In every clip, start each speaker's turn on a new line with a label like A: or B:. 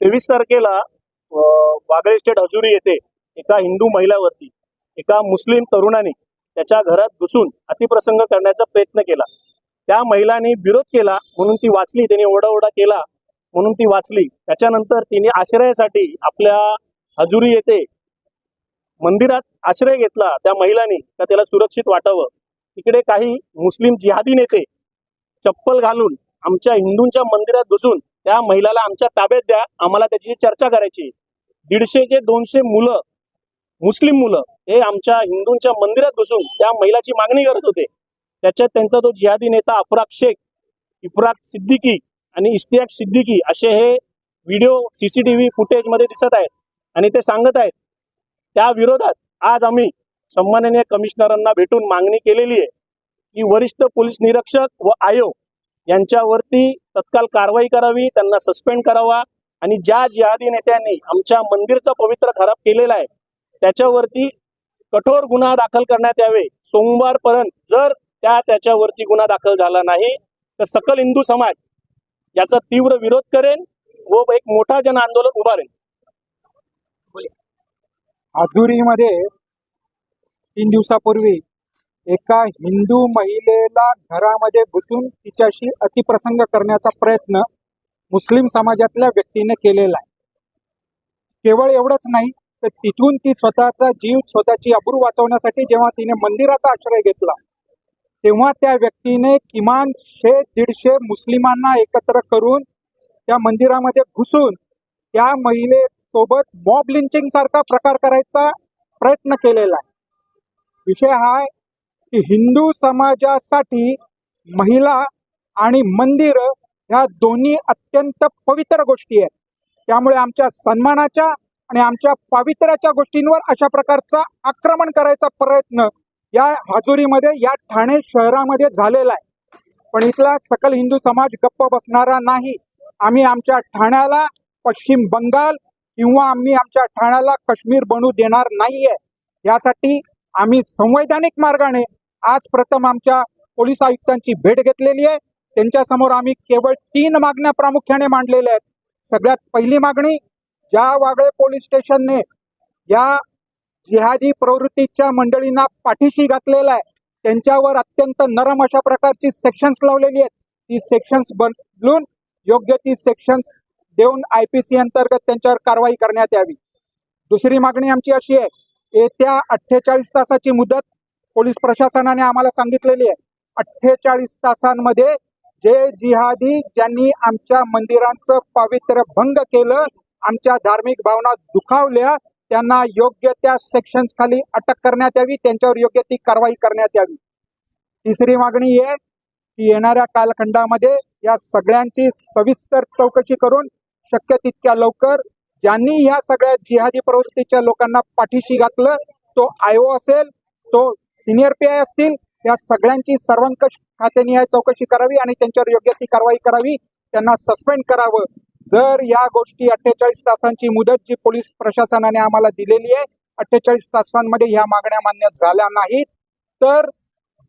A: तेवीस तारखेला वागळे स्टेट हजुरी येथे एका हिंदू महिलावरती एका मुस्लिम तरुणाने त्याच्या घरात घुसून अतिप्रसंग करण्याचा प्रयत्न केला. त्या महिलांनी विरोध केला म्हणून ती वाचली त्याने ओढाओढा केला म्हणून ती वाचली. त्याच्यानंतर तिने आश्रयासाठी आपल्या हजुरी येथे मंदिरात आश्रय घेतला. त्या महिलांनी का त्याला सुरक्षित वाटावं? तिकडे काही मुस्लिम जिहादी नेते चप्पल घालून आमच्या हिंदूंच्या मंदिरात घुसून त्या महिलाला आमच्या ताब्यात द्या. आम्हाला त्याची चर्चा करायची. दीडशे ते दोनशे मुलं मुस्लिम मुलं हे आमच्या हिंदूंच्या मंदिरात घुसून त्या महिलाची मागणी करत होते. त्याच्यात त्यांचा तो जिहादी नेता अफराक शेख इफराक सिद्दीकी आणि इस्तियाक सिद्दीकी असे हे व्हिडिओ सीसीटीव्ही फुटेजमध्ये दिसत आहेत आणि ते सांगत आहेत. त्या विरोधात आज आम्ही सन्माननीय कमिशनरांना भेटून मागणी केलेली आहे की वरिष्ठ पोलीस निरीक्षक व आयोग यांच्यावरती तत्काल कारवाई करावी त्यांना सस्पेंड करावा आणि ज्या जिहादी नेत्यांनी आमच्या मंदिरचा पवित्र खराब केलेला आहे त्याच्यावरती कठोर गुन्हा दाखल करण्यात यावे. सोमवारपर्यंत जर त्या त्याच्यावरती गुन्हा दाखल झाला नाही तर सकल हिंदू समाज याचा तीव्र विरोध करेन व एक मोठा जन आंदोलन उभारेन.
B: आजुरीमध्ये तीन दिवसापूर्वी एका हिंदू महिलेला घरामध्ये घुसून तिच्याशी अतिप्रसंग करण्याचा प्रयत्न मुस्लिम समाजातल्या व्यक्तीने केलेला आहे. केवळ एवढंच नाही तर तिथून ती स्वतःचा जीव स्वतःची अब्रू वाचवण्यासाठी जेव्हा तिने मंदिराचा आश्रय घेतला तेव्हा त्या व्यक्तीने किमान शे दीडशे मुस्लिमांना एकत्र करून त्या मंदिरामध्ये घुसून त्या महिलेसोबत मॉब लिंचिंग सारखा प्रकार करायचा प्रयत्न केलेला आहे. विषय हा की हिंदू समाजासाठी महिला आणि मंदिर ह्या दोन्ही अत्यंत पवित्र गोष्टी आहेत. त्यामुळे आमच्या सन्मानाच्या आणि आमच्या पावित्र्याच्या गोष्टींवर अशा प्रकारचा आक्रमण करायचा प्रयत्न या हजुरीमध्ये या ठाणे शहरामध्ये झालेला आहे. पण इथला सकल हिंदू समाज गप्प बसणारा नाही. आम्ही आमच्या ठाण्याला पश्चिम बंगाल किंवा आम्ही आमच्या ठाण्याला काश्मीर बनू देणार नाहीये. यासाठी आम्ही संवैधानिक मार्गाने आज प्रथम आमच्या पोलीस आयुक्तांची भेट घेतलेली आहे. त्यांच्यासमोर आम्ही केवळ तीन मागण्या प्रामुख्याने मांडलेल्या आहेत. सगळ्यात पहिली मागणी ज्या वागळे पोलीस स्टेशनने या जिहादी प्रवृत्तीच्या मंडळींना पाठीशी घातलेला आहे. त्यांच्यावर अत्यंत नरम अशा प्रकारची सेक्शन्स लावलेली आहेत. ती सेक्शन्स बदलून योग्य ती सेक्शन्स देऊन आय पी सी अंतर्गत त्यांच्यावर कारवाई करण्यात यावी. दुसरी मागणी आमची अशी आहे येत्या अठ्ठेचाळीस तासाची मुदत पोलीस प्रशासनाने आम्हाला सांगितलेली आहे. अठ्ठेचाळीस तासांमध्ये जे जिहादी ज्यांनी आमच्या मंदिरांचं पावित्र्य भंग केलं आमच्या धार्मिक भावना दुखावल्या त्यांना योग्य त्या सेक्शन्स खाली अटक करण्यात यावी त्यांच्यावर योग्य ती कारवाई करण्यात यावी. तिसरी मागणी आहे की येणाऱ्या कालखंडामध्ये या सगळ्यांची सविस्तर चौकशी करून शक्य तितक्या लवकर ज्यांनी या सगळ्या जिहादी प्रवृत्तीच्या लोकांना पाठीशी घातलं तो आयो असेल तो सिनियर पी आय असतील या सगळ्यांची सर्वंकष खात्याने चौकशी करावी आणि त्यांच्यावर योग्य ती कारवाई करावी. त्यांना सस्पेंड करावं. जर या गोष्टी अठ्ठेचाळीस तासांची मुदत जी पोलीस प्रशासनाने आम्हाला दिलेली आहे अठ्ठेचाळीस तासांमध्ये ह्या मागण्या मान्य झाल्या नाहीत तर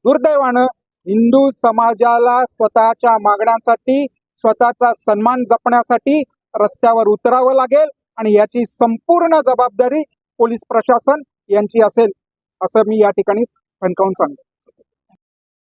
B: दुर्दैवानं हिंदू समाजाला स्वतःच्या मागण्यांसाठी स्वतःचा सन्मान जपण्यासाठी रस्त्यावर उतरावं लागेल आणि याची संपूर्ण जबाबदारी पोलीस प्रशासन यांची असेल असं मी या ठिकाणी ठणकावून सांगतो